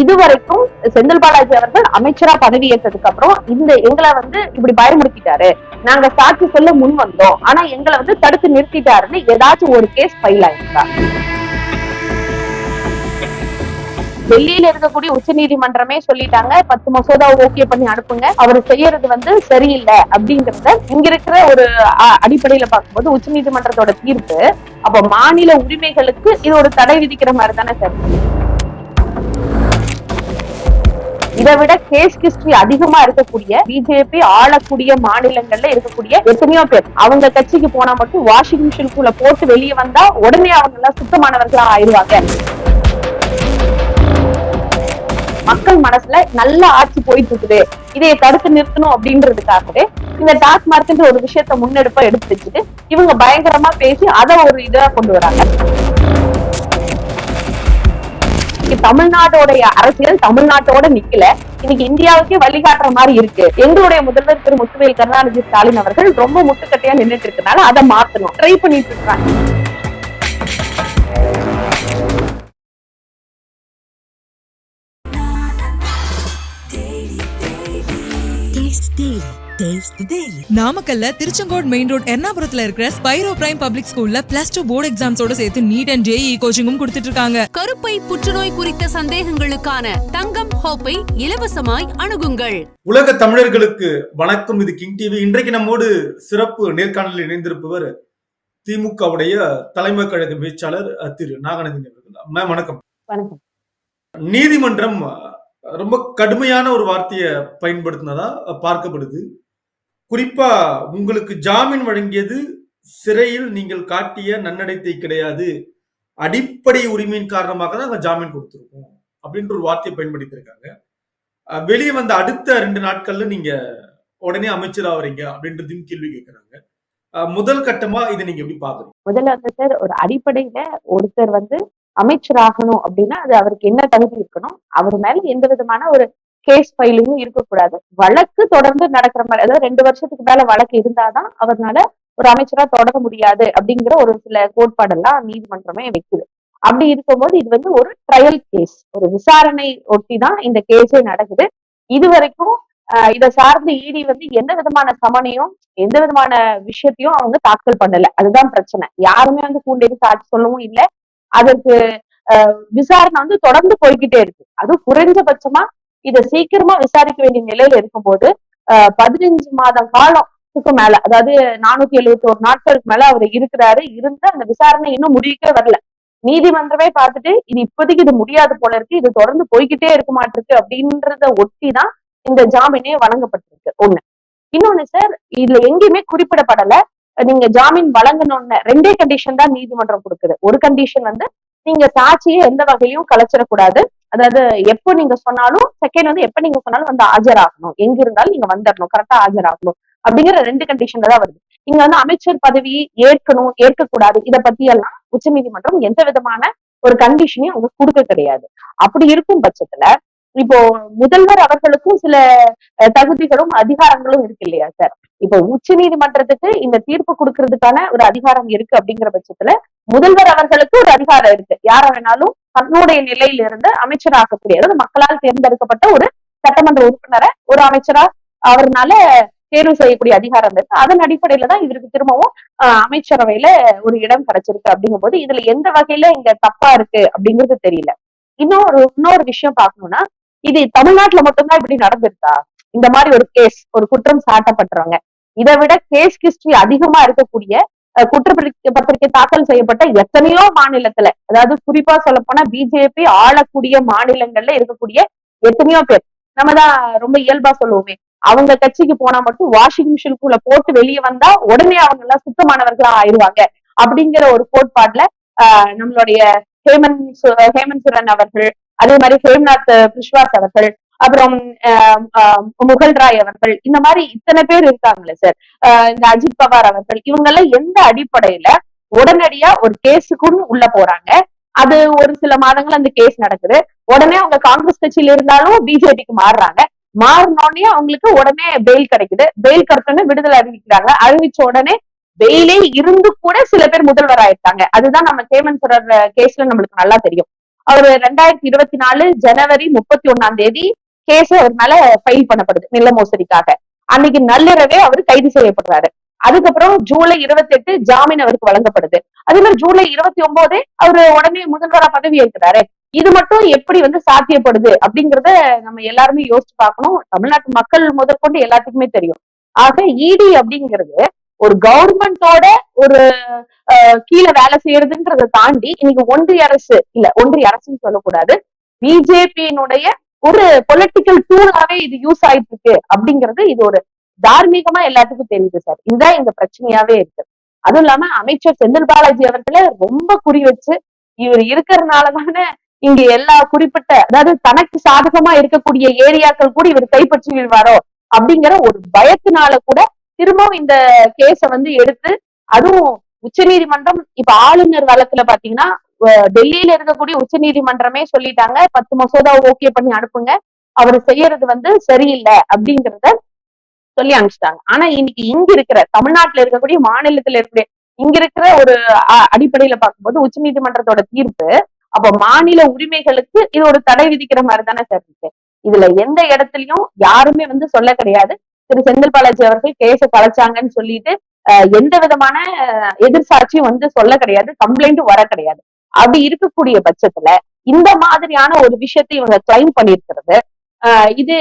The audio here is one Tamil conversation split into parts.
இதுவரைக்கும் செந்தில் பாலாஜி அவர்கள் அமைச்சரா பதவி ஏற்றதுக்கு அப்புறம் இந்த எங்களை வந்து இப்படி பயமுறுத்திட்டாரு. நாங்க சாட்சி சொல்ல முன் வந்தோம். ஆனா எங்களை வந்து தடுத்து நிறுத்திட்டாருன்னு ஏதாச்சும் ஒரு கேஸ் ஃபைல் ஆயிருந்தா. டெல்லியில இருக்கக்கூடிய உச்ச நீதிமன்றமே சொல்லிட்டாங்க. பத்து மசோதா ஓகே பண்ணி அனுப்புங்க. அவர் செய்யறது வந்து சரியில்லை அப்படிங்கறத இங்க இருக்கிற ஒரு அடிப்படையில பார்க்கும்போது உச்ச நீதிமன்றத்தோட தீர்ப்பு. அப்ப மாநில உரிமைகளுக்கு இது ஒரு தடை விதிக்கிற மாதிரி தானே சார்? இதை விட கேஸ் ஹிஸ்டரி அதிகமா இருக்கக்கூடிய பிஜேபி ஆளக்கூடிய மாநிலங்கள்ல இருக்கக்கூடிய எத்தனையோ பேர். அவங்க கட்சிக்கு போனா மட்டும் வாஷிங் மிஷின்குள்ள போட்டு வெளியே வந்தா உடனே அவங்க எல்லாம் சுத்தமானவர்களா ஆயிருவாங்க மக்கள் மனசுல நல்ல ஆட்சி போயிட்டு இருக்குது இதை தடுத்து நிறுத்தணும் அப்படின்றதுக்காகவே இந்த டாஸ்மார்க்ன்ற ஒரு விஷயத்த முன்னெடுப்பா எடுத்து வச்சுட்டு இவங்க பயங்கரமா பேசி அதை ஒரு இதா கொண்டு வராங்க. தமிழ்நாட்டோடைய அரசியல் தமிழ்நாட்டோட நிக்கல. இன்னைக்கு இந்தியாவுக்கே வழிகாட்டுற மாதிரி இருக்கு. எங்களுடைய முதல்வர் திரு முத்துவேல் கருணாநிதி ஸ்டாலின் அவர்கள் ரொம்ப முட்டுக்கட்டையா நின்னுட்டு இருக்கனால அதை மாத்தணும். ட்ரை பண்ணிட்டு இருக்காங்க. Daily. நாமக்கல்ல திருச்செங்கோடு மெயின் ரோட் எர்ணாபுரத்துல இருக்கிற ஸ்பைரோ பிரைம் பப்ளிக் ஸ்கூல்ல பிளஸ் டூ போர்டு எக்ஸாம்ஸோட சேர்த்து நீட் அண்ட் ஜேஇ கோச்சிங்கும் கொடுத்துட்டு இருக்காங்க கருப்பை புற்றுநோய் குறித்த சந்தேகங்களுக்கான தங்கம் ஹோப்பை இலவசமாய் அணுகுங்கள். உலக தமிழர்களுக்கு வணக்கம். இது கிங் டிவி இன்றைக்கு நம்மோடு சிறப்பு நேர்காணலில் இணைந்திருப்பவர் திமுகவுடைய தலைமை கழக பேச்சாளர் திரு நாகநந்தினி அவர்கள். மேம் வணக்கம். வணக்கம். நீதிமன்றம் ரொம்ப கடுமையான ஒரு வார்த்தையை பயன்படுத்தினதா பார்க்கப்படுது. குறிப்பா உங்களுக்கு ஜாமீன் வழங்கியது சிறையில் நீங்கள் காட்டிய நன்னடத்தை கிடையாது. அடிப்படை உரிமையின் காரணமாக தான் நாங்கள் ஜாமீன் கொடுத்துருக்கோம். அப்படின்ற ஒரு வார்த்தையை பயன்படுத்தியிருக்காங்க. வெளியே வந்த அடுத்த ரெண்டு நாட்கள்ல நீங்க உடனே அமைச்சர் வரீங்க அப்படின்றதையும் கேள்வி கேட்கிறாங்க. அஹ் முதல் கட்டமா இதை நீங்க எப்படி பாக்குறீங்க? முதல்ல வந்து சார் ஒரு அடிப்படையில ஒருத்தர் வந்து அமைச்சராகணும் அப்படின்னா அது அவருக்கு என்ன தகுதி இருக்கணும்? அவர் மேல எந்த விதமான ஒரு கேஸ் ஃபைலிங்கும் இருக்கக்கூடாது. வழக்கு தொடர்ந்து நடக்கிற மாதிரி அதாவது ரெண்டு வருஷத்துக்கு மேல வழக்கு இருந்தாதான் அவர்னால ஒரு அமைச்சரா தொடர முடியாது அப்படிங்கிற ஒரு சில கோட்பாடெல்லாம் நீதிமன்றமே வைக்குது. அப்படி இருக்கும்போது இது வந்து ஒரு ட்ரையல் கேஸ் ஒரு விசாரணை ஒட்டி தான் இந்த கேஸே நடக்குது. இது வரைக்கும் ஆஹ் இதை சார்ந்து இடி வந்து எந்த விதமான சமனையும் எந்த விதமான விஷயத்தையும் அவங்க தாக்கல் பண்ணல. அதுதான் பிரச்சனை. யாருமே வந்து கூண்டேறி சாட்சி சொல்லவும் இல்லை. அதற்கு விசாரணை வந்து தொடர்ந்து போய்கிட்டே இருக்கு. அதுவும் குறைஞ்சபட்சமா இதை சீக்கிரமா விசாரிக்க வேண்டிய நிலையில இருக்கும்போது ஆஹ் பதினஞ்சு மாதம் காலத்துக்கு மேல அதாவது நானூத்தி எழுபத்தி ஒரு நாட்களுக்கு மேல அவர் இருக்கிறாரு இருந்து அந்த விசாரணை இன்னும் முடிவுக்கே வரல. நீதிமன்றமே பார்த்துட்டு இது இப்போதைக்கு இது முடியாது போல இருக்கு இது தொடர்ந்து போய்கிட்டே இருக்க மாட்டிருக்கு அப்படின்றத ஒட்டி தான் இந்த ஜாமீனே வழங்கப்பட்டிருக்கு. ஒண்ணு. இன்னொன்னு சார் இதுல எங்கேயுமே குறிப்பிடப்படல. நீங்க ஜாமீன் வழங்கணும்னு ரெண்டே கண்டிஷன் தான் நீதிமன்றம் கொடுக்குது. ஒரு கண்டிஷன் வந்து நீங்க சாட்சியை எந்த வகையிலும் கலைச்சிடக்கூடாது. அதாவது எப்போ நீங்க சொன்னாலும் செகண்ட் வந்து எப்ப நீங்க சொன்னாலும் வந்து ஆஜராகணும். எங்க இருந்தாலும் நீங்க வந்துடணும் கரெக்டா ஆஜராகணும். அப்படிங்கிற ரெண்டு கண்டிஷன்ல தான் வருது. இங்க வந்து அமைச்சர் பதவி ஏற்கணும் ஏற்கக்கூடாது. இதை பத்தி எல்லாம் உச்சநீதிமன்றம் எந்த விதமான ஒரு கண்டிஷனையும் அவங்க கொடுக்க கிடையாது. அப்படி இருக்கும் பட்சத்துல இப்போ முதல்வர் அவர்களுக்கும் சில தகுதிகளும் அதிகாரங்களும் இருக்கு இல்லையா சார் இப்போ உச்ச நீதிமன்றத்துக்கு இந்த தீர்ப்பு கொடுக்கறதுக்கான ஒரு அதிகாரம் இருக்கு அப்படிங்கிற பட்சத்துல முதல்வர் அவர்களுக்கு ஒரு அதிகாரம் இருக்கு. யார வேணாலும் தன்னுடைய நிலையிலிருந்து அமைச்சராகக்கூடிய அதாவது மக்களால் தேர்ந்தெடுக்கப்பட்ட ஒரு சட்டமன்ற உறுப்பினரை ஒரு அமைச்சரா அவர்னால தேர்வு செய்யக்கூடிய அதிகாரம் இருக்கு. அதன் அடிப்படையில தான் இவருக்கு திரும்பவும் ஆஹ், அமைச்சரவையில ஒரு இடம் கிடைச்சிருக்கு அப்படிங்கும்போது இதுல எந்த வகையில இங்க தப்பா இருக்கு அப்படிங்கிறது தெரியல. இன்னொரு இன்னொரு விஷயம் பார்க்கணும்னா இது தமிழ்நாட்டுல மட்டும்தான் இப்படி நடந்திருக்கா? இந்த மாதிரி ஒரு கேஸ் ஒரு குற்றம் சாட்டப்பட்டுறவங்க இதை விட கேஸ் ஹிஸ்டரி அதிகமா இருக்கக்கூடிய அஹ், குற்றப்பத்திரிக்கை பத்திரிகை தாக்கல் செய்யப்பட்ட எத்தனையோ மாநிலத்துல அதாவது குறிப்பா சொல்ல போனா பிஜேபி ஆளக்கூடிய மாநிலங்கள்ல இருக்கக்கூடிய எத்தனையோ பேர். நம்ம தான் ரொம்ப இயல்பா சொல்லுவோமே. அவங்க கட்சிக்கு போனா மட்டும் வாஷிங் மிஷினுக்குள்ள போட்டு வெளியே வந்தா உடனே அவங்க எல்லாம் சுத்தமானவர்களா ஆயிடுவாங்க. அப்படிங்கிற ஒரு கோட்பாடுல ஆஹ் நம்மளுடைய ஹேமந்த் ஹேமந்த் சுரன் அவர்கள் அதே மாதிரி ஹேம்நாத் விஸ்வாஸ் அவர்கள் அப்புறம் ஆஹ் ஆஹ் முகல் ராய் அவர்கள். இந்த மாதிரி இத்தனை பேர் இருக்காங்களே சார் இந்த அஜித் பவார் அவர்கள். இவங்க எல்லாம் எந்த அடிப்படையில உடனடியா ஒரு கேஸுக்குன்னு உள்ள போறாங்க? அது ஒரு சில மாதங்கள் அந்த கேஸ் நடக்குது. உடனே அவங்க காங்கிரஸ் கட்சியில இருந்தாலும் பிஜேபிக்கு மாறுறாங்க. மாறினோடனே அவங்களுக்கு உடனே பெயில் கிடைக்குது. பெயில் கிடைச்சோடனே விடுதலை அறிவிக்கிறாங்க. அறிவிச்ச உடனே பெயிலே இருந்து கூட சில பேர் முதல்வர் ஆயிருக்காங்க அதுதான் நம்ம சேமன் சரர் கேஸ்ல நம்மளுக்கு நல்லா தெரியும். அவர் ரெண்டாயிரத்தி இருபத்தி நாலு ஜனவரி முப்பத்தி ஒன்னாம் தேதி கேஸ் அவர் மேல ஃபைல் பண்ணப்படுது நில மோசடிக்காக. அன்னைக்கு நள்ளிரவே அவர் கைது செய்யப்படுறாரு. அதுக்கப்புறம் ஜூலை இருபத்தி எட்டு ஜாமீன் அவருக்கு வழங்கப்படுது. அதே மாதிரி ஜூலை இருபத்தி ஒன்பதே அவரு உடனே முதல்வரா பதவி ஏற்கிறாரு. இது மட்டும் எப்படி வந்து சாத்தியப்படுது அப்படிங்கறத நம்ம எல்லாருமே யோசிச்சு பார்க்கணும். தமிழ்நாட்டு மக்கள் முதற்கொண்டு எல்லாத்துக்குமே தெரியும். ஆக இடி அப்படிங்கிறது ஒரு கவர்மெண்டோட ஒரு அஹ், கீழே வேலை செய்யறதுன்றதை தாண்டி இன்னைக்கு ஒன்றிய அரசு இல்ல ஒன்றிய அரசுன்னு சொல்லக்கூடாது பிஜேபியினுடைய ஒரு பொலிட்டிக்கல் டூலாவே இது யூஸ் ஆயிட்டு இருக்கு அப்படிங்கிறது இது ஒரு தார்மீகமா எல்லாத்துக்கும் தெரியுது சார் இதுதான் இந்த பிரச்சனையாவே இருக்கு. அதுவும் இல்லாம அமைச்சர் செந்தில் பாலாஜி அவர்களை ரொம்ப குறி வச்சு இவர் இருக்கிறதுனால தானே இங்க எல்லா குறிப்பிட்ட அதாவது தனக்கு சாதகமா இருக்கக்கூடிய ஏரியாக்கள் கூட இவர் கைப்பற்றி விடுவாரோ அப்படிங்கிற ஒரு பயத்தினால கூட திரும்பவும் இந்த கேஸ வந்து எடுத்து அதுவும் உச்சநீதிமன்றம் இப்ப ஆளுநர் வழக்குல பாத்தீங்கன்னா டெல்லியில இருக்கக்கூடிய உச்சநீதிமன்றமே சொல்லிட்டாங்க. பத்து மசோதா ஓகே பண்ணி அனுப்புங்க. அவர் செய்யறது வந்து சரியில்லை அப்படிங்கறத சொல்லி அனுப்பிச்சிட்டாங்க. ஆனா இன்னைக்கு இங்க இருக்கிற தமிழ்நாட்டுல இருக்கக்கூடிய மாநிலத்துல இருக்கக்கூடிய இங்க இருக்கிற ஒரு அடிப்படையில பார்க்கும்போது உச்சநீதிமன்றத்தோட தீர்ப்பு அப்ப மாநில உரிமைகளுக்கு இது ஒரு தடை விதிக்கிற மாதிரி தானே சார் இருக்கு. இதுல எந்த இடத்துலயும் யாருமே வந்து சொல்ல கிடையாது. திரு செந்தில் பாலாஜி அவர்கள் கேஸ கலைச்சாங்கன்னு சொல்லிட்டு அஹ், எந்த விதமான எதிர்சாட்சியும் வந்து சொல்ல கிடையாது. கம்ப்ளைண்ட் வர கிடையாது. அப்படி இருக்கக்கூடிய பட்சத்துல இந்த மாதிரியான ஒரு விஷயத்தை இவங்க கிளைம் பண்ணிருக்கிறது ஆஹ் இது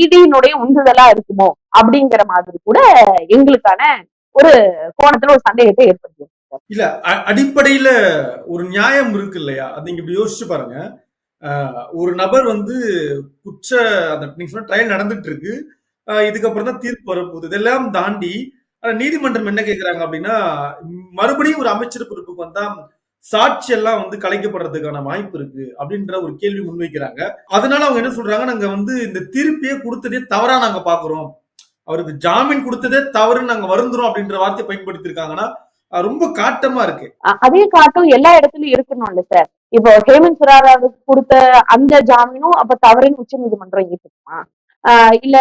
இடியினுடைய உந்துதலா இருக்குமோ அப்படிங்கிற மாதிரி கூட எங்களுக்கான ஒரு கோணத்துல ஒரு சந்தேகத்தை ஏற்படுத்தி இல்ல அ- அடிப்படையில ஒரு நியாயம் இருக்கு இல்லையா? அது நீங்க இப்படி யோசிச்சு பாருங்க. ஒரு நபர் வந்து குற்ற அந்த நீங்க சொன்ன ட்ரையல் நடந்துட்டு இருக்கு இதுக்கப்புறம் தான் தீர்ப்பு வரப்போகுது இதெல்லாம் தாண்டி நீதிமன்றம் என்ன கேட்கிறாங்க அப்படின்னா மறுபடியும் ஒரு அமைச்சர் பொறுப்புக்கு வந்தா சாட்சி எல்லாம் வந்து கலைக்கப்படுறதுக்கான வாய்ப்பு இருக்கு அப்படின்ற ஒரு கேள்வி முன்வைக்கிறாங்க. அதனால அவங்க என்ன சொல்றாங்க நாங்க வந்து இந்த திருப்பியே கொடுத்ததே தவறா நாங்க பாக்குறோம். அவருக்கு ஜாமீன் கொடுத்ததே தவறுன்னு நாங்க வருந்துறோம் அப்படின்ற வார்த்தையை பயன்படுத்திருக்காங்கன்னா ரொம்ப காட்டமா இருக்கு. அதே காட்டும் எல்லா இடத்துலயும் இருக்கணும்ல சார் இப்போ ஹேமந்த் சுராராவுக்கு கொடுத்த அந்த ஜாமீனும் அப்ப தவறுன்னு உச்ச நீதிமன்றம் ஏற்றுக்குமா இல்ல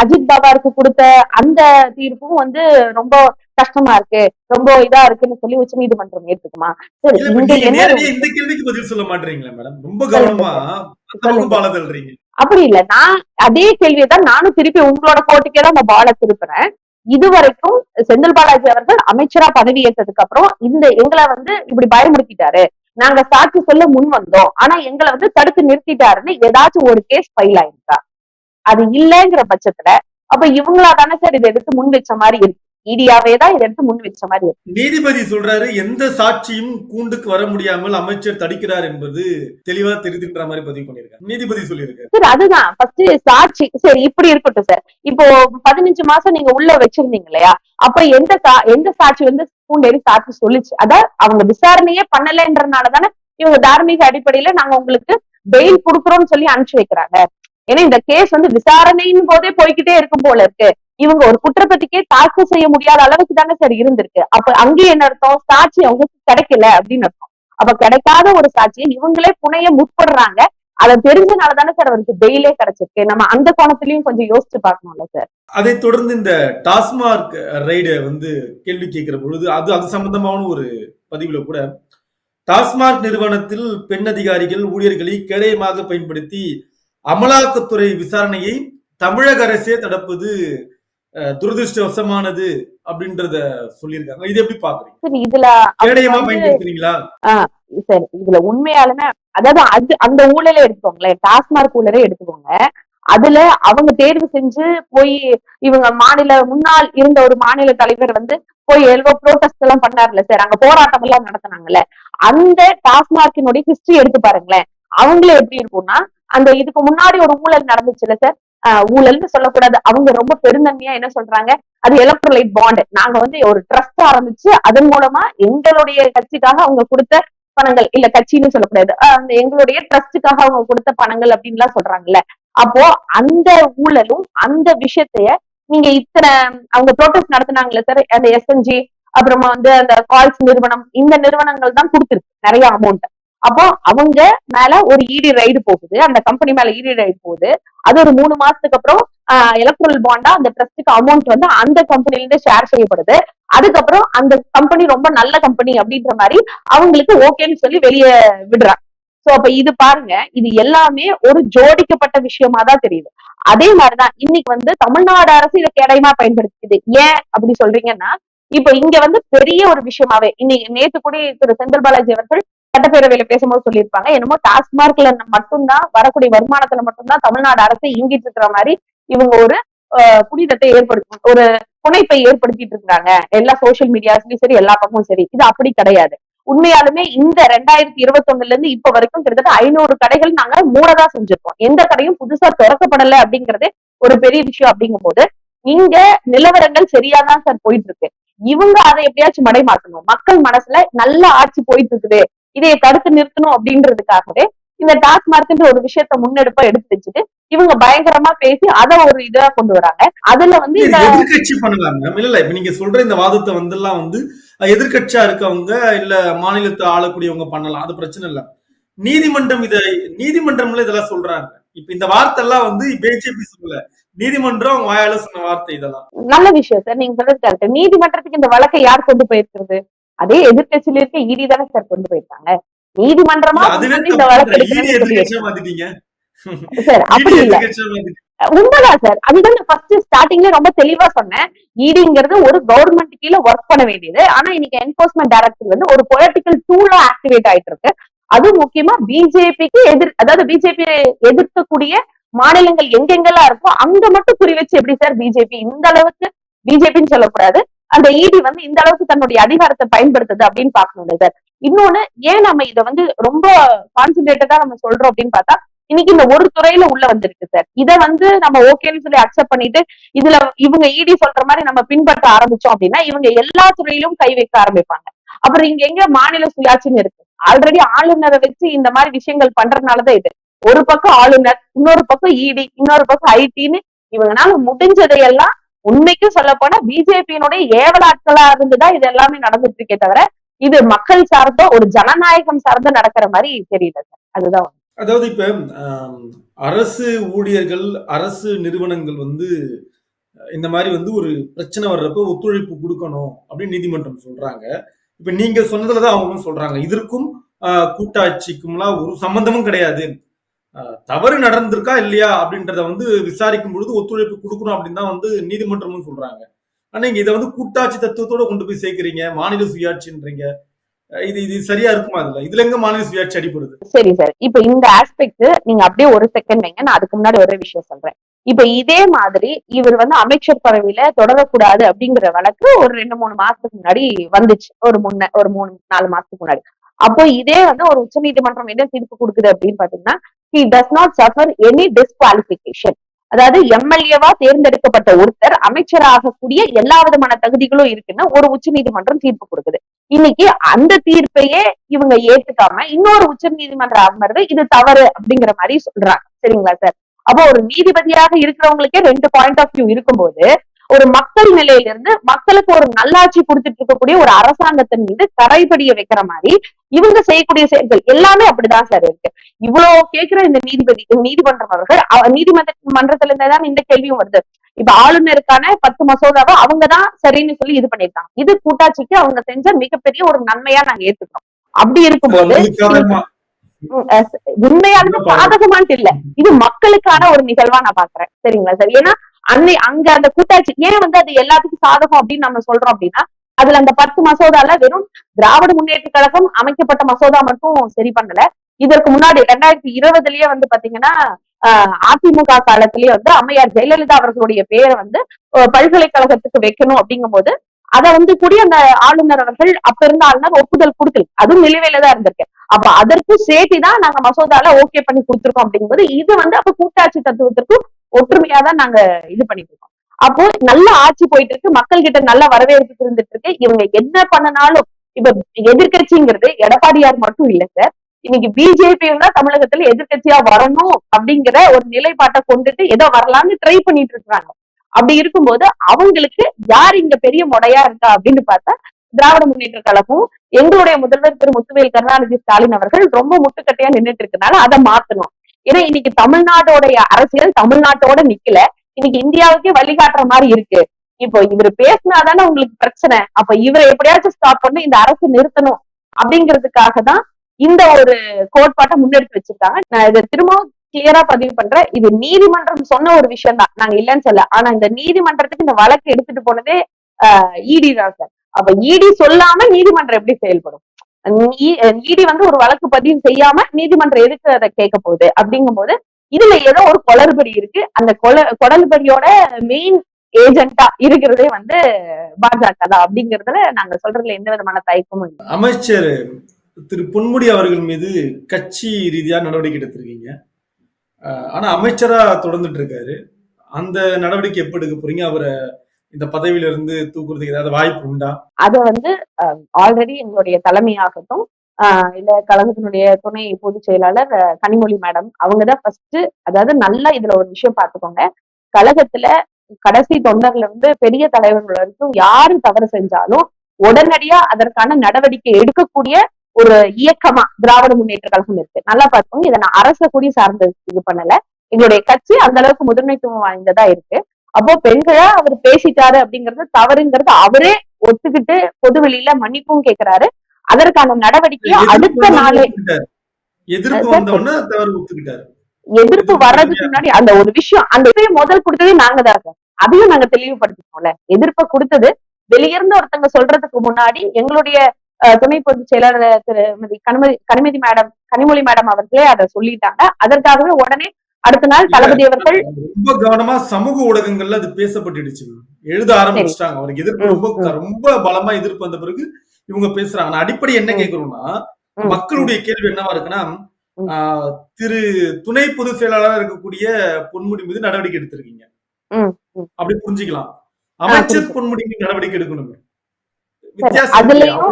அஜித் பாபாருக்கு கொடுத்த அந்த தீர்ப்பும் வந்து ரொம்ப கஷ்டமா இருக்கு. ரொம்ப இதா இருக்குன்னு சொல்லி உச்ச நீதிமன்றம் ஏற்றுக்குமா சரி இந்த கேள்விக்கு பதில் சொல்ல மாட்டீங்களா மேடம்? ரொம்ப கவனமா அப்படி இல்ல. நான் அதே கேள்வியை தான் நானும் திருப்பி உங்களோட கோட்டுக்கே தான் அந்த பால திருப்புறேன். இதுவரைக்கும் செந்தில் பாலாஜி அவர்கள் அமைச்சரா பதவி ஏற்றதுக்கு அப்புறம் இந்த எங்களை வந்து இப்படி பயமுறுத்திட்டாரு. நாங்க சாட்சி சொல்ல முன் வந்தோம். ஆனா எங்களை வந்து தடுத்து நிறுத்திட்டாருன்னு ஏதாச்சும் ஒரு கேஸ் ஃபைல் ஆயிருக்கா? அது இல்லைங்கிற பட்சத்துல அப்ப இவங்களா தானே சார் இதை எடுத்து முன் வச்ச மாதிரி இருக்கு. இடியாவே தான் இதை எடுத்து முன் வச்ச மாதிரி இருக்கு. நீதிபதி சொல்றாரு எந்த சாட்சியும் கூண்டுக்கு வர முடியாமல் அமைச்சர் தடுக்கிறார் என்பது தெளிவா தெரியுதுன்ற மாதிரி பதிவு பண்ணிருக்காங்க நீதிபதி சொல்லியிருக்காரு. சார் அதுதான். ஃபர்ஸ்ட் சாட்சி சரி இப்படி இருக்கட்டும் சார் இப்போ பதினஞ்சு மாசம் நீங்க உள்ள வச்சிருந்தீங்க இல்லையா? அப்ப எந்த எந்த சாட்சி வந்து பூண்டேரி சாட்சி சொல்லுச்சு? அதான் அவங்க விசாரணையே பண்ணலன்றனால தானே இவங்க தார்மீக அடிப்படையில நாங்க உங்களுக்கு பெயில் கொடுக்குறோம்னு சொல்லி அனுப்பிச்சு வைக்கிறாங்க. ஏன்னா இந்த கேஸ் வந்து விசாரணையின் போதே போய்கிட்டே இருக்கும் போல இருக்கு. இவங்க ஒரு குற்றப்பத்திரிக்கை தாக்கல் செய்ய முடியாத அளவுக்கு தானே சார் இருந்திருக்கு. அப்ப அங்கேயே என்ன அர்த்தம்? சாட்சி அவங்களுக்கு கிடைக்கல அப்படின்னு அர்த்தம். அப்ப கிடைக்காத ஒரு சாட்சியை இவங்களே புனைய முற்படுறாங்க. அதை தெரிஞ்சனால தானே சார் அவருக்கு பெயிலே கிடைச்சிருக்கு. நம்ம அந்த கோணத்திலயும் கொஞ்சம் யோசிச்சு பார்க்கணும்ல சார். அதைத் தொடர்ந்து இந்த டாஸ்மார்க் ரைடு வந்து கேள்வி கேட்கிற பொழுது அது அது சம்பந்தமான ஒரு பதிவுல கூட டாஸ்மார்க் நிறுவனத்தில் பெண் அதிகாரிகள் ஊழியர்களை கேடயமாக பயன்படுத்தி அமலாக்கத்துறை விசாரணையை தமிழக அரசே தடுப்பது துரதிருஷ்டவசமானது அப்படின்றத சொல்லியிருக்காங்க. இது எப்படி பாக்குறீங்க சரி இதுல கேடயமா வந்து- பயன்படுத்துறீங்களா? சரி இதுல உண்மையாலுமே அதாவது அது அந்த ஊழலே எடுத்துக்கோங்களேன் டாஸ்மார்க் ஊழலே எடுத்துக்கோங்க. அதுல அவங்க தேர்வு செஞ்சு போய் இவங்க மாநில முன்னாள் இருந்த ஒரு மாநில தலைவர் வந்து போய் எல்வோ ப்ரோட்டஸ்ட் எல்லாம் பண்ணார்ல சார் அங்க போராட்டம் எல்லாம் நடத்தினாங்கல்ல. அந்த டாஸ்மார்க்கினுடைய ஹிஸ்டரி எடுத்து பாருங்களேன். அவங்களே எப்படி இருக்கும்னா அந்த இதுக்கு முன்னாடி ஒரு ஊழல் நடந்துச்சுல்ல சார் ஊழல்னு சொல்லக்கூடாது. அவங்க ரொம்ப பெருந்தன்மையா என்ன சொல்றாங்க? அது எலக்ட்ரோலைட் பாண்ட் நாங்க வந்து ஒரு ட்ரஸ்ட் ஆரம்பிச்சு அதன் மூலமா எங்களுடைய கட்சிக்காக அவங்க கொடுத்த பணங்கள். இல்ல கட்சின்னு சொல்லக்கூடாது. அந்த எங்களுடைய ட்ரஸ்டுக்காக அவங்க கொடுத்த பணங்கள் அப்படின்லாம் சொல்றாங்கல்ல. அப்போ அந்த ஊழலும் அந்த விஷயத்தைய நீங்க இத்தனை அவங்க ப்ரோட்டஸ்ட் நடத்துனாங்கல்ல சார் அந்த எஸ்என்ஜி அப்புறமா வந்து அந்த கால்ஸ் நிறுவனம் இந்த நிறுவனங்கள் தான் கொடுத்துருக்கு. நிறைய அமௌண்ட் அப்போ அவங்க மேல ஒரு இடி ரைடு போகுது. அந்த கம்பெனி மேல இடி ரைடு போகுது. அது ஒரு மூணு மாசத்துக்கு அப்புறம் எலக்ட்ரல் பாண்டா அந்த ட்ரஸ்டுக்கு அமௌண்ட் வந்து அந்த கம்பெனில இருந்து ஷேர் செய்யப்படுது. அதுக்கப்புறம் அந்த கம்பெனி ரொம்ப நல்ல கம்பெனி அப்படின்ற மாதிரி அவங்களுக்கு ஓகேன்னு சொல்லி வெளியே விடுறாங்க. சோ அப்ப இது பாருங்க இது எல்லாமே ஒரு ஜோடிக்கப்பட்ட விஷயமா தான் தெரியுது. அதே மாதிரிதான் இன்னைக்கு வந்து தமிழ்நாடு அரசு இதை கேடயமா பயன்படுத்திக்குது. ஏன் அப்படி சொல்றீங்கன்னா இப்ப இங்க வந்து பெரிய ஒரு விஷயமாவே இன்னைக்கு நேத்து கூட திரு செந்தில் பாலாஜி அவர்கள் சட்டப்பேரவையில பேசும்போது சொல்லியிருப்பாங்க. என்னமோ டாஸ்மார்க்ல மட்டும்தான் வரக்கூடிய வருமானத்துல மட்டும்தான் தமிழ்நாடு அரசு இயங்கிட்டு இருக்கிற மாதிரி இவங்க ஒரு அஹ், புனிதத்தை ஏற்படுத்தும் ஒரு புனைப்பை ஏற்படுத்திட்டு இருக்காங்க எல்லா சோசியல் மீடியாஸ்லயும் சரி எல்லா பக்கமும் சரி. இது அப்படி கிடையாது. உண்மையாலுமே இந்த ரெண்டாயிரத்தி இருபத்தொன்னுல இருந்து இப்ப வரைக்கும் கிட்டத்தட்ட ஐநூறு கடைகள் நாங்க மூடதான் செஞ்சிருக்கோம். எந்த கடையும் புதுசா திறக்கப்படல அப்படிங்கறது ஒரு பெரிய விஷயம் அப்படிங்கும் போது இங்க நிலவரங்கள் சரியாதான் சார் போயிட்டு இருக்கு. இவங்க அதை எப்படியாச்சும் மடைமாற்றணும் மக்கள் மனசுல நல்ல ஆட்சி போயிட்டு இருக்குது. இதைய தடுத்து நிறுத்தணும் அப்படின்றதுக்காகவே இந்த டாஸ்மார்க்ன்ற ஒரு விஷயத்த முன்னெடுப்பா எடுத்து வச்சுட்டு இவங்க பயங்கரமா பேசி அதை ஒரு இதா கொண்டு வராங்க. அதுல வந்து இது இந்த எதிர்க்கட்சி பண்ணலாங்க இல்ல இப்ப நீங்க சொல்ற இந்த வாதத்தை வந்து எல்லாம் வந்து அஹ், எதிர்க்கட்சியா இருக்கவங்க இல்ல மாநிலத்தை ஆளக்கூடியவங்க பண்ணலாம். அது பிரச்சனை இல்ல. நீதிமன்றம் இத நீதிமன்றம்ல இதெல்லாம் சொல்றாங்க. இப்ப இந்த வார்த்தை எல்லாம் வந்து பிஜேபி சொல்லல. நீதிமன்றம் வாயால சொன்ன வார்த்தை இதெல்லாம். நல்ல விஷயம் சார். நீங்க சொல்றது கரெக்ட் நீதிமன்றத்துக்கு இந்த வழக்கை யார் கொண்டு போயிருக்கிறது? அதே எதிர்க்கட்சியில இருக்க இடி தானே சார் கொண்டு போயிருக்காங்க. நீதிமன்றமா இந்த வழக்கு ஈடி மாத்திட்டீங்க? சார் அப்படி ஈடி இல்ல உண்மைதான் சார் அதுதான் ஃபர்ஸ்ட் ஸ்டார்டிங்ல ரொம்ப தெளிவா சொன்னேன். ஈடிங்கிறது ஒரு கவர்மெண்ட் கீழ ஒர்க் பண்ண வேண்டியது. ஆனா இன்னைக்கு என்போர்ஸ்மெண்ட் டைரக்டர் வந்து ஒரு பொலிட்டிக்கல் டூலா ஆக்டிவேட் ஆயிட்டு இருக்கு அது முக்கியமா பிஜேபிக்கு எதிர் அதாவது பிஜேபி எதிர்க்கக்கூடிய மாநிலங்கள் எங்கெங்கெல்லாம் இருக்கோ அங்க மட்டும் குறி வச்சு எப்படி சார் பிஜேபி இந்த அளவுக்கு பிஜேபின்னு சொல்லக்கூடாது. அந்த இடி வந்து இந்த அளவுக்கு தன்னுடைய அதிகாரத்தை பயன்படுத்துது அப்படின்னு பாக்கணும் சார். இன்னொன்னு ஏன் நம்ம இதை வந்து ரொம்ப கான்சென்ட்ரேட்டடா நம்ம சொல்றோம் அப்படின்னு பார்த்தா இன்னைக்கு இந்த ஒரு துறையில உள்ள வந்திருக்கு சார். இதை வந்து நம்ம ஓகேன்னு சொல்லி அக்செப்ட் பண்ணிட்டு இதுல இவங்க இடி சொல்ற மாதிரி நம்ம பின்பற்ற ஆரம்பிச்சோம் அப்படின்னா இவங்க எல்லா துறையிலும் கை வைக்க ஆரம்பிப்பாங்க. அப்புறம் இங்க எங்க மாநில சுயாட்சின்னு இருக்கு. ஆல்ரெடி ஆளுநரை வச்சு இந்த மாதிரி விஷயங்கள் பண்றதுனாலதான் இது. ஒரு பக்கம் ஆளுநர் இன்னொரு பக்கம் இடி இன்னொரு பக்கம் ஐடின்னு இவங்கனால முடிஞ்சதையெல்லாம் உண்மைக்கும் சொல்ல போனா பிஜேபியினுடைய ஏவலாட்களா இருந்துதான் இது எல்லாமே நடந்துட்டு இருக்கே தவிர இது மக்கள் சார்ந்த ஒரு ஜனநாயகம் சார்ந்த நடக்கிற மாதிரி தெரியல சார். அதுதான் அதாவது இப்ப அரசு ஊழியர்கள் அரசு நிறுவனங்கள் வந்து இந்த மாதிரி வந்து ஒரு பிரச்சனை வர்றப்ப ஒத்துழைப்பு கொடுக்கணும் அப்படின்னு நீதிமன்றம் சொல்றாங்க. இப்ப நீங்க சொன்னதுலதான் அவங்களும் சொல்றாங்க. இதற்கும் ஆஹ், கூட்டாட்சிக்கும்லாம் ஒரு சம்பந்தமும் கிடையாது. தவறு நடந்திருக்கா இல்லையா அப்படின்றத வந்து விசாரிக்கும் பொழுது ஒத்துழைப்பு கொடுக்கணும் அப்படின்னு தான் வந்து நீதிமன்றமும் சொல்றாங்க. ஆனா நீங்க இதை வந்து கூட்டாட்சி தத்துவத்தோட கொண்டு போய் சேர்க்கிறீங்க மாநில சுயாட்சின்றீங்க. இது இது சரியா இருக்குமா இதுல இதுல எங்க மாநில சுயாட்சி அடிபடுது? சரி சார். இப்ப இந்த ஆஸ்பெக்ட் நீங்க அப்படியே ஒரு செகண்ட் வைங்க நான் அதுக்கு முன்னாடி ஒரு விஷயம் சொல்றேன். இப்ப இதே மாதிரி இவர் வந்து அமைச்சர் பதவியில தொடரக்கூடாது அப்படிங்கிற வழக்கு ஒரு ரெண்டு மூணு மாசத்துக்கு முன்னாடி வந்துச்சு. ஒரு முன்ன ஒரு மூணு நாலு மாசத்துக்கு முன்னாடி. அப்போ இதே வந்து ஒரு உச்ச நீதிமன்றம் என்ன தீர்ப்பு கொடுக்குது அப்படின்னு பாத்தீங்கன்னா he does not suffer any disqualification அதாவது எம்எல்ஏவா தேர்ந்தெடுக்கப்பட்ட ஒருத்தர் அமைச்சராகக்கூடிய எல்லா விதமான தகுதிகளும் இருக்குன்னு ஒரு உச்சநீதிமன்றம் தீர்ப்பு கொடுக்குது. இன்னைக்கு அந்த தீர்ப்பையே இவங்க ஏத்துக்காம இன்னொரு உச்ச நீதிமன்ற அமர்வு இது தவறு அப்படிங்கிற மாதிரி சொல்றாங்க. சரிங்களா சார்? அப்போ ஒரு நீதிபதியாக இருக்கிறவங்களுக்கே ரெண்டு பாயிண்ட் ஆஃப் வியூ இருக்கும்போது ஒரு மக்கள் நிலையில இருந்து மக்களுக்கு ஒரு நல்லாட்சி கொடுத்துட்டு இருக்கக்கூடிய ஒரு அரசாங்கத்தின் மீது கரைபடிய வைக்கிற மாதிரி இவங்க செய்யக்கூடிய செயல்கள் எல்லாமே அப்படிதான் சார் இருக்கு. இவ்வளவு கேட்கிற இந்த நீதிபதி நீதிமன்றம் அவர்கள் அவ- நீதிமன்ற மன்றத்துல இருந்துதான் இந்த கேள்வியும் வருது. இப்ப ஆளுநருக்கான பத்து மசோதாவை அவங்கதான் சரின்னு சொல்லி இது பண்ணிருக்காங்க இது கூட்டாட்சிக்கு அவங்க செஞ்ச மிகப்பெரிய ஒரு நன்மையா நாங்க ஏத்துக்கிறோம். அப்படி இருக்கும்போது உண்மையாலுமே சாதகமான்ட்டு இல்ல. இது மக்களுக்கான ஒரு நிகழ்வா நான் பாக்குறேன். சரிங்களா? சார் ஏன்னா அன்னை அங்க அந்த கூட்டாட்சி ஏன் வந்து அது எல்லாத்துக்கும் சாதகம் அப்படின்னு நம்ம சொல்றோம் அப்படின்னா அதுல அந்த பத்து மசோதால வெறும் திராவிட முன்னேற்ற கழகம் அமைக்கப்பட்ட மசோதா மட்டும் சரி பண்ணல. இதற்கு முன்னாடி ரெண்டாயிரத்தி இருபதுலயே வந்து பாத்தீங்கன்னா அதிமுக காலத்திலேயே வந்து அம்மையார் ஜெயலலிதா அவர்களுடைய பேரை வந்து பல்கலைக்கழகத்துக்கு வைக்கணும் அப்படிங்கும்போது அத வந்து கூடிய அந்த ஆளுநர் அவர்கள் அப்ப இருந்த ஆளுநர் ஒப்புதல் கொடுக்கல. அதுவும் நிலுவையில தான் இருந்திருக்கு. அப்ப அதற்கும் சேர்த்து தான் நாங்க மசோதால ஓகே பண்ணி கொடுத்திருக்கோம் அப்படிங்கும்போது இது வந்து அப்ப கூட்டாட்சி தத்துவத்திற்கும் ஒற்றுமையா தான் நாங்க இது பண்ணிட்டு இருக்கோம் அப்போ நல்ல ஆட்சி போயிட்டு இருக்கு. மக்கள் கிட்ட நல்ல வரவேற்பு இருந்துட்டு இருக்கு. இவங்க என்ன பண்ணனாலும் இப்ப எதிர்க்கட்சிங்கிறது எடப்பாடியார் மட்டும் இல்ல சார். இன்னைக்கு பிஜேபியும் தான் தமிழகத்துல எதிர்க்கட்சியா வரணும் அப்படிங்கிற ஒரு நிலைப்பாட்டை கொண்டுட்டு ஏதோ வரலாம்னு ட்ரை பண்ணிட்டு இருக்காங்க அப்படி இருக்கும்போது அவங்களுக்கு யார் இங்க பெரிய முடையா இருக்கா அப்படின்னு பார்த்தா திராவிட முன்னேற்ற கழகம் எங்களுடைய முதல்வர் திரு முத்துவேல் கருணாநிதி ஸ்டாலின் அவர்கள் ரொம்ப முட்டுக்கட்டையா நின்னுட்டு இருக்கனால அதை மாத்தணும். ஏன்னா இன்னைக்கு தமிழ்நாட்டோடைய அரசியல் தமிழ்நாட்டோட நிக்கல. இன்னைக்கு இந்தியாவுக்கே வழிகாட்டுற மாதிரி இருக்கு. இப்போ இவர் பேசினாதானே உங்களுக்கு பிரச்சனை. அப்ப இவரை எப்படியாச்சும் ஸ்டாப் பண்ணி இந்த அரசு நிறுத்தணும் அப்படிங்கிறதுக்காக தான் இந்த ஒரு கோட்பாட்டை முன்னெடுத்து வச்சிருக்காங்க. நான் இதை திரும்பவும் கிளியரா பதிவு பண்றேன் இது நீதிமன்றம் சொன்ன ஒரு விஷயம் தான் நாங்க இல்லைன்னு சொல்ல ஆனா இந்த நீதிமன்றத்துக்கு இந்த வழக்கு எடுத்துட்டு போனதே இடி தான் சார். அப்ப இடி சொல்லாம நீதிமன்றம் எப்படி செயல்படும்? இடி வந்து ஒரு வழக்கு பதிவு செய்யாம நீதிமன்றம் எதுக்கு அதை கேட்க போகுது? அப்படிங்கும்போது இதுல ஏதோ ஒரு குளறுபடி இருக்கு. அந்த கொல குளறுபடியோட மெயின் ஏஜென்ட்டா இருக்கிறதே வந்து பாஜக தான். அப்படிங்கறதுல நாங்க சொல்றதுல எந்த விதமான தயக்கமும் இல்லை. அமைச்சர் திரு பொன்முடி அவர்கள் மீது கட்சி ரீதியா நடவடிக்கை எடுத்திருக்கீங்க. ஆனா அமைச்சரா தொடர்ந்துட்டு இருக்காரு அந்த நடவடிக்கை எப்ப எடுக்க போறீங்க? அவரை இந்த பதவியில இருந்து தூக்குறதுக்கு ஏதாவது வாய்ப்பு உண்டா? அது வந்து ஆல்ரெடி எங்களுடைய தலைமையாகட்டும் இல்ல கழகத்தினுடைய துணை பொதுச் செயலாளர் கனிமொழி மேடம் அவங்கதான் ஃபர்ஸ்ட் அதாவது நல்லா இதுல ஒரு விஷயம் பாத்துக்கோங்க கழகத்துல கடைசி தொண்டர்ல இருந்து பெரிய தலைவர்கள் வரைக்கும் யாரு தவறு செஞ்சாலும் உடனடியா அதற்கான நடவடிக்கை எடுக்கக்கூடிய ஒரு இயக்கமா திராவிட முன்னேற்ற கழகம் இருக்கு. நல்லா பார்த்துக்கோங்க. இதை நான் அரச கூடி சார்ந்து இது பண்ணல. எங்களுடைய கட்சி அந்த அளவுக்கு முதன்மைத்துவம் வாய்ந்ததா இருக்கு. அப்போ பெண்களா அவர் பேசிட்டாரு அப்படிங்கறது தவறுங்கிறது அவரே ஒத்துக்கிட்டு பொது வெளியில மன்னிப்பும் கேக்குறாரு. அதற்கான நடவடிக்கையை அடுத்த நாளே. எதிர்ப்பு வர்றதுக்கு முன்னாடி அந்த ஒரு விஷயம் அந்த முதல் கொடுத்ததே நாங்க தான் சார் அதையும் நாங்க தெளிவுபடுத்திக்கோம்ல எதிர்ப்பை கொடுத்தது வெளியிருந்து ஒருத்தங்க சொல்றதுக்கு முன்னாடி எங்களுடைய துணை பொதுச் செயலாளர் திருமதி கனிமொழி கனிமதி மேடம் கனிமொழி மேடம் அவர்களே அதை சொல்லிட்டாங்க அதற்காகவே உடனே அடுத்த நாள் தளபதி அவர்கள் ரொம்ப கவனமா சமூக ஊடகங்கள்ல அது பேசப்பட்டுடுச்சு எழுத ஆரம்பிச்சிட்டாங்க அவருக்கு எதிர்ப்பு ரொம்ப. ரொம்ப பலமா எதிர்ப்பு வந்த பிறகு இவங்க பேசுறாங்க ஆனா அடிப்படை என்ன. கேக்குறோம்னா. மக்களுடைய கேள்வி என்னவா இருக்குன்னா திரு துணை பொதுச் செயலாளராக இருக்கக்கூடிய பொன்முடி மீது நடவடிக்கை எடுத்திருக்கீங்க. அப்படி புரிஞ்சுக்கலாம் அமைச்சர். பொன்முடி மீது நடவடிக்கை எடுக்கணுமே. அதுலயும்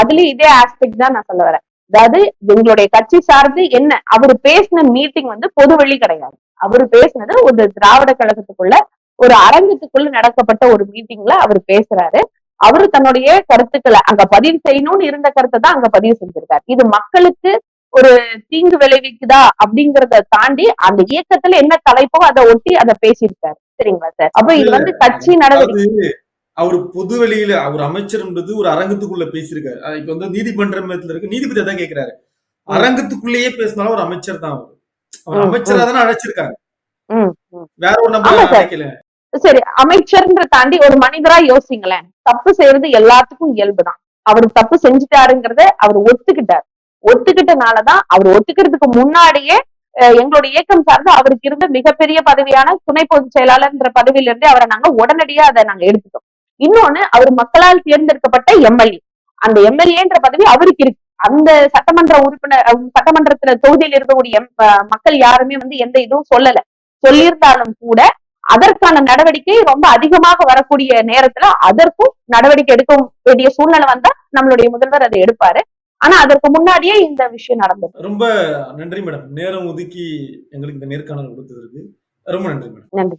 அதுலயும் இதே ஆஸ்பெக்ட் தான் நான் சொல்ல வரேன். அதாவது எங்களுடைய கட்சி சார்ந்து என்ன அவர் பேசின மீட்டிங் வந்து பொது வெளி கிடையாது. அவர் பேசினது ஒரு திராவிட கழகத்துக்குள்ள ஒரு அரங்கத்துக்குள்ள நடக்கப்பட்ட ஒரு மீட்டிங்ல அவர் பேசுறாரு. அவரு தன்னுடைய கருத்துக்களை அங்க பதிவு செய்யணும்னு இருந்த கருத்தை தான் அங்க பதிவு செஞ்சிருக்காரு. இது மக்களுக்கு ஒரு தீங்கு விளைவிக்குதா அப்படிங்கறத தாண்டி அந்த இயக்கத்துல என்ன தலைப்போ அதை ஒட்டி அதை பேசியிருக்காரு. சரிங்களா சார்? அப்ப இது வந்து கட்சி நடவடிக்கை. அவர் பொது வெளியில அவர் அமைச்சர் என்பது ஒரு அரங்கத்துக்குள்ள பேசியிருக்காரு. இப்ப வந்து நீதிமன்றத்துல இருக்கு நீதிபதி அதான் கேக்குறாரு. அரங்கத்துக்குள்ளேயே பேசினாலும் ஒரு அமைச்சர் தான் அவர். அவர் அமைச்சரா தானே ம். வேற ஒரு நம்ம ஆமா சார். அமைச்சர்ன்ற தாண்டி ஒரு மனிதரா யோசிங்களேன். தப்பு செய்யறது எல்லாத்துக்கும் இயல்புதான் அவர் தப்பு செஞ்சுட்டாருங்கிறத அவர் ஒத்துக்கிட்டார். ஒத்துக்கிட்டனாலதான் அவர் ஒத்துக்கிறதுக்கு முன்னாடியே எங்களுடைய இயக்கம் சார்ந்து அவருக்கு இருந்த மிகப்பெரிய பதவியான துணை பொதுச் செயலாளர்ன்ற பதவியில இருந்தே அவரை நாங்க உடனடியா அதை நாங்க எடுத்துட்டோம். இன்னொன்னு அவர் மக்களால் தேர்ந்தெடுக்கப்பட்ட எம்எல்ஏ அந்த எம்எல்ஏன்ற பதவி அவருக்கு இருக்கு. அந்த சட்டமன்ற உறுப்பினர் சட்டமன்றத்துல தொகுதியில் இருக்கக்கூடிய மக்கள் யாருமே வந்து எந்த இதுவும் சொல்லல. சொல்லியிருந்தாலும் கூட அதற்கான நடவடிக்கை ரொம்ப அதிகமாக வரக்கூடிய நேரத்துல அதற்கும் நடவடிக்கை எடுக்க வேண்டிய சூழ்நிலை வந்தா நம்மளுடைய முதல்வர் அதை எடுப்பாரு. ஆனா அதற்கு முன்னாடியே இந்த விஷயம் நடந்தது. ரொம்ப நன்றி மேடம். நேரம் ஒதுக்கி எங்களுக்கு இந்த நேர்காணல் கொடுத்ததற்கு ரொம்ப நன்றி மேடம். நன்றி.